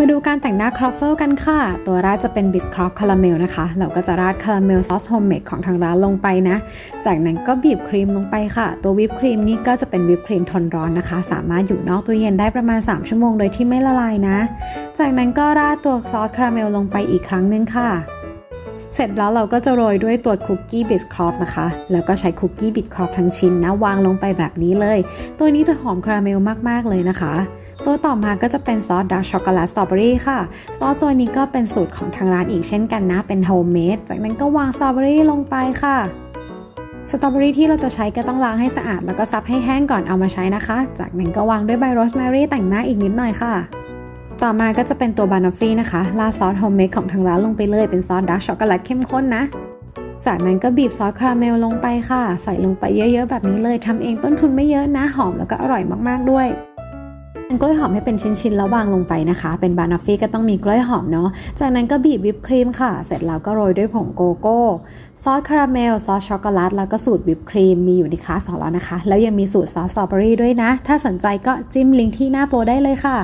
มาดูการแต่งหน้าครอฟเฟิลกันค่ะ ตัวแรกจะเป็นบิสครอฟคาราเมลนะคะ เราก็จะราดคาราเมลซอสโฮมเมดของทางร้านลงไปนะ จากนั้นก็บีบครีมลงไปค่ะ ตัววิปครีมนี่ก็จะเป็นวิปครีมทนร้อนนะคะ สามารถอยู่นอกตู้เย็นได้ประมาณ 3 ชั่วโมงโดยที่ไม่ละลายนะ จากนั้นก็ราดตัวซอสคาราเมลลงไปอีกครั้งหนึงค่ะเสร็จแล้วเราก็จะโรยด้วยตัวคุกกี้บิสครอฟนะคะ แล้วก็ใช้คุกกี้บิสครอฟทั้งชิ้นนะวางลงไปแบบนี้เลย ตัวนี้จะหอมคาราเมลมากๆเลยนะคะ ตัวต่อมาก็จะเป็นซอสดาร์กช็อกโกแลตสตรอเบอรี่ค่ะ ซอสตัวนี้ก็เป็นสูตรของทางร้านอีกเช่นกันนะ เป็นโฮมเมด จากนั้นก็วางสตรอเบอรี่ลงไปค่ะสตรอเบอรี่ที่เราจะใช้ก็ต้องล้างให้สะอาด แล้วก็ซับให้แห้งก่อนเอามาใช้นะคะ จากนั้นก็วางด้วยใบโรสแมรี่แต่งหน้าอีกนิดหน่อยค่ะ ต่อมาก็จะเป็นตัวบานอฟฟี่นะคะราดซอสโฮมเมดของทางร้านลงไปเลย เป็นซอสดาร์กช็อกโกแลตเข้มข้นนะ จากนั้นก็บีบซอสคาราเมลลงไปค่ะ ใส่ลงไปเยอะๆแบบนี้เลยทำเองต้นทุนไม่เยอะนะหอมแล้วก็อร่อยมากๆด้วย กล้วยหอมให้เป็นชิ้นๆแล้ววางลงไปนะคะ เป็นบานอฟฟี่ก็ต้องมีกล้วยหอมเนาะ จากนั้นก็บีบวิปครีมค่ะ เสร็จแล้วก็โรยด้วยผงโกโก้ ซอสคาราเมล ซอสช็อกโกแลต แล้วก็สูตรวิปครีมมีอยู่ในคลาสของเรานะคะ แล้วยังมีสูตรซอสสตรอเบอรี่ด้วยนะ ถ้าสนใจก็จิ้มลิงก์ที่หน้าโปรได้เลยค่ะ